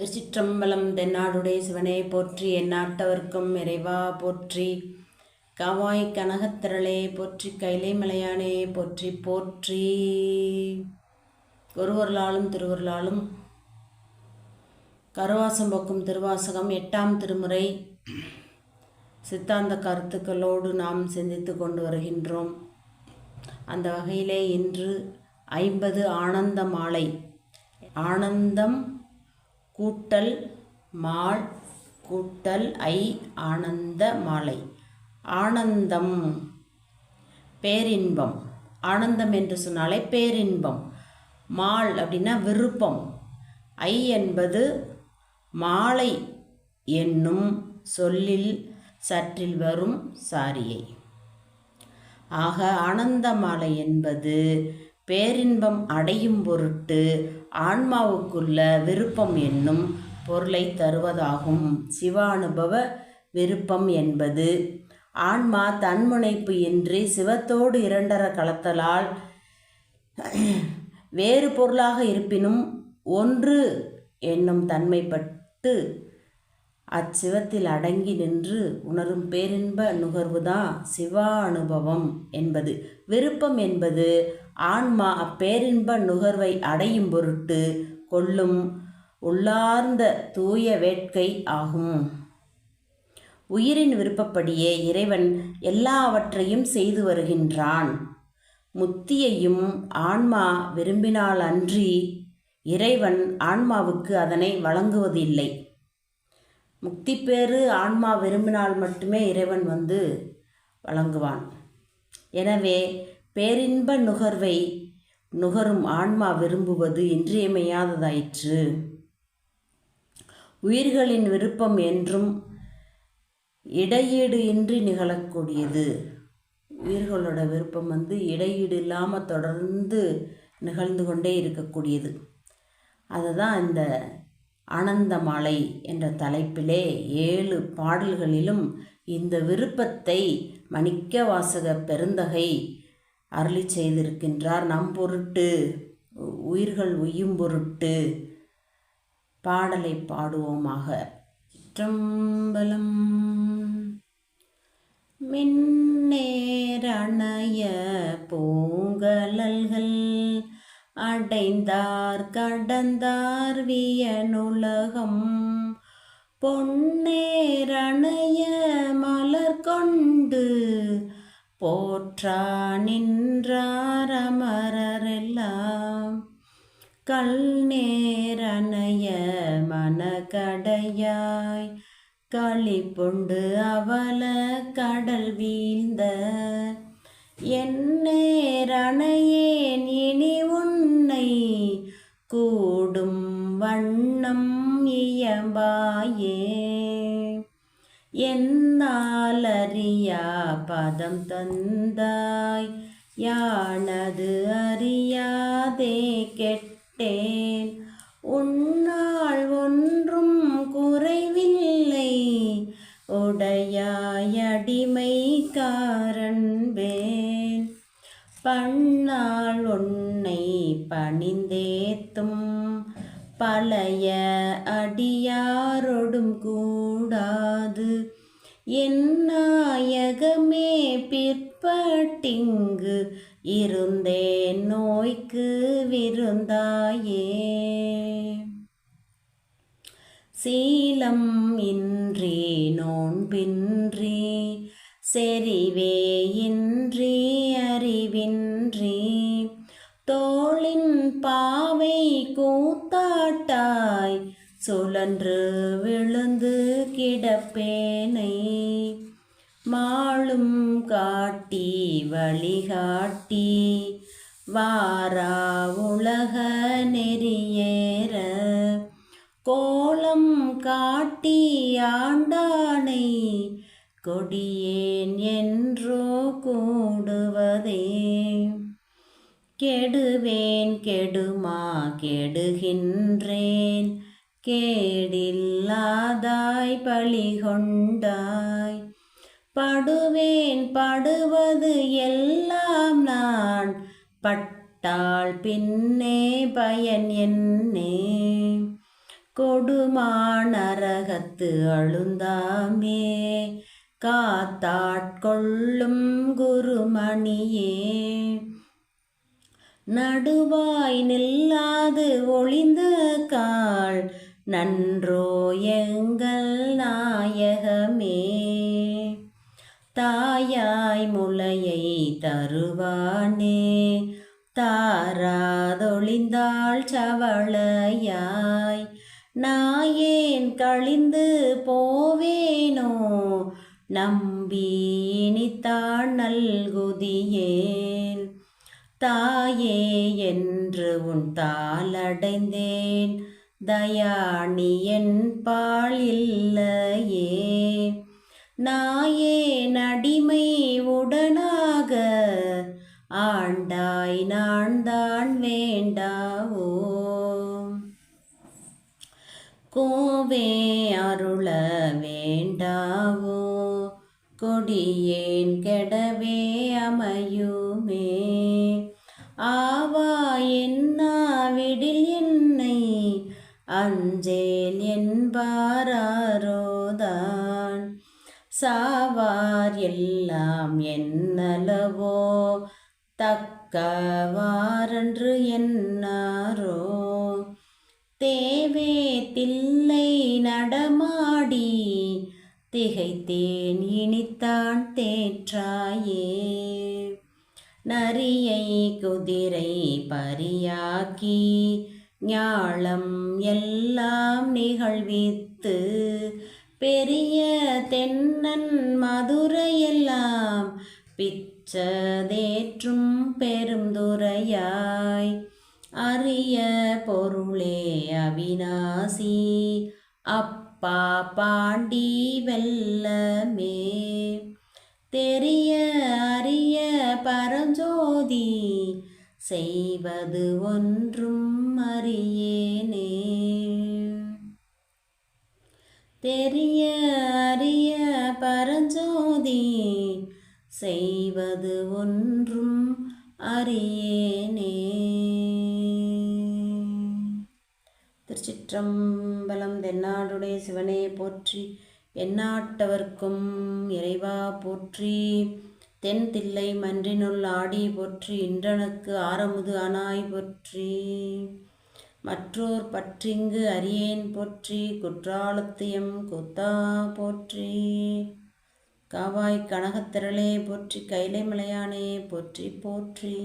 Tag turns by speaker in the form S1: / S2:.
S1: திருச்சிற்றம்பலம் தென்னாடுடைய சிவனே போற்றி எந்நாட்டவர்க்கும் இறைவா போற்றி. காவாய் கனகத்திரளே போற்றி கைலை மலையானே போற்றி போற்றி. ஒருவர்களாலும் திருவருளாலும். கருவாசம் போக்கும் திருவாசகம் எட்டாம் திருமுறை. சித்தாந்த கருத்துக்களோடு நாம் சிந்தித்து கொண்டு வருகின்றோம். அந்த வகையிலே இன்று ஐம்பது ஆனந்த மாலை. ஆனந்தம் கூட்டல் மாள் கூட்டல் ஐ ஆனந்த மாலை. ஆனந்தம் பேரின்பம். ஆனந்தம் என்று சொன்னாலே பேரின்பம். மாள் அப்படின்னா விருப்பம். ஐ என்பது மாலை என்னும் சொல்லில் சற்றில் வரும் சாரியை. ஆக ஆனந்த மாலை என்பது பேரின்பம் அடையும் பொருட்டு ஆன்மாவுக்குள்ள விருப்பம் என்னும் பொருளை தருவதாகும். சிவ அனுபவ விருப்பம் என்பது ஆன்மா தன்முனைப்பு இன்றி சிவத்தோடு இரண்டர கலத்தலால் வேறு பொருளாக இருப்பினும் ஒன்று என்னும் தன்மைப்பட்டு அச்சிவத்தில் அடங்கி நின்று உணரும் பேரின்ப நுகர்வுதான் சிவா அனுபவம் என்பது. விருப்பம் என்பது ஆன்மா அப்பேரின்ப நுகர்வை அடையும் பொருட்டு கொள்ளும் உள்ளார்ந்த தூய வேட்கை ஆகும். உயிரின் விருப்பப்படியே இறைவன் எல்லாவற்றையும் செய்து வருகின்றான். முத்தியையும் ஆன்மா விரும்பினால் அன்றி இறைவன் ஆன்மாவுக்கு அதனை வழங்குவதில்லை. முக்தி பேறு ஆன்மா விரும்பினால் மட்டுமே இறைவன் வந்து வழங்குவான். எனவே பேரின்ப நுகர்வை நுகரும் ஆன்மா விரும்புவது இன்றியமையாததாயிற்று. உயிர்களின் விருப்பம் என்றும் இடையீடு இன்றி நிகழக்கூடியது. உயிர்களோட விருப்பம் வந்து இடையீடு இல்லாமல் தொடர்ந்து நிகழ்ந்து கொண்டே இருக்கக்கூடியது. அதை தான் இந்த ஆனந்தமாலை என்ற தலைப்பிலே ஏழு பாடல்களிலும் இந்த விருப்பத்தை மணிக்க வாசக பெருந்தகை அருளி செய்திருக்கின்றார். நம் பொருட்டு உயிர்கள் உய்யும் பொருட்டு பாடலை பாடுவோமாக. சிற்றம்பலம் மின்னேரணய பூங்கலல்கள் அடைந்தார். கடந்தார் வியனுலகம் பொன்னேரணைய மலர் கொண்டு போற்றா நின்றார் அமரரெல்லாம். கல் நேரணைய மனகடையாய் களிப்புண்டு அவல கடல் வீழ்ந்த. என்னேரணையேன் இனி உன்னை கூடும் வண்ணம் இயம்பாயே. என்னாலறியா பதம் தந்தாய்? யானது அறியாதே கெட்டேன். உன்னா பழைய அடியாரொடும் கூடாது. என் நாயகமே பிற்பட்டிங்கு இருந்தேன் நோய்க்கு விருந்தாயே. சீலம் இன்றி நோன்பின்றி செறிவே இன்றி அறிவின்றி. தோளின் பாவை கூத்தாட்டாய் சுழன்று விழுந்து கிடப்பேனை. மாளும் காட்டி வழிகாட்டி வாரா உலக நெறியேற. கோலம் காட்டி ஆண்டானை கொடியேன் என்றோ கூடுவதே. கெடுவேன் கெடுமா கெடுகின்றேன். கேடில்லாதாய் பழி கொண்டாய் படுவேன் படுவது எல்லாம் நான். பட்டால் பின்னே பயன் என்னே. கொடுமான் அரகத்து அழுந்தாமே. காத்தாட்கொள்ளும் குருமணியே. நடுவாய் நில்லாது ஒளிந்த காள் நன்றோ எங்கள் நாயகமே. தாயாய் முளையை தருவானே தாராதொழிந்தாள் சவளையாய். நாயேன் கழிந்து போவேனோ நம்பி இனித்தான் நல்குதியே. தாயே என்று உன் தாளடைந்தேன். தயாணி என் பால் இல்லையே. நாயே நடிமை உடனாக. ஆண்டாய் நான் தான் வேண்டாவோ. கோவே அருள வேண்டாவோ. கொடியேன் கெடவே அமையுமே. ஆவா என்னாவிடில் என்னை? அஞ்சேல் என்பாரோதான் சாவார் எல்லாம் என்னலவோ தக்கவாரன்று என்னாரோ? தேவே தில்லை நடமாடி திகைத்தேன் இனித்தான் தேற்றாயே. நரியை குதிரை பரியாக்கி ஞாழம் எல்லாம் நிகழ்வித்து பெரிய தென்னன் மதுரையெல்லாம் பிச்சதேற்றும் பெருந்துரையாய். அரிய பொருளே அவினாசி அப்பா பாண்டி வெல்லமே தெரிய அறிய பரஞ்சோதி செய்வது ஒன்றும் அறியேனே. தெரிய அறிய பரஞ்சோதி செய்வது ஒன்றும் அறியேனே. திருச்சிற்றம்பலம் தென்னாடுடைய சிவனையை போற்றி எந்நாட்டவர்க்கும் இறைவா போற்றி. தென் தில்லை மன்றினுள் ஆடி போற்றி இன்றனுக்கு ஆரமுது அனாய் போற்றி. மற்றோர் பற்றிங்கு அரியேன் போற்றி குற்றாலத்தியம் குத்தா போற்றி. காவாய் கனகத்திரளே போற்றி கைலை மலையானே போற்றி போற்றி.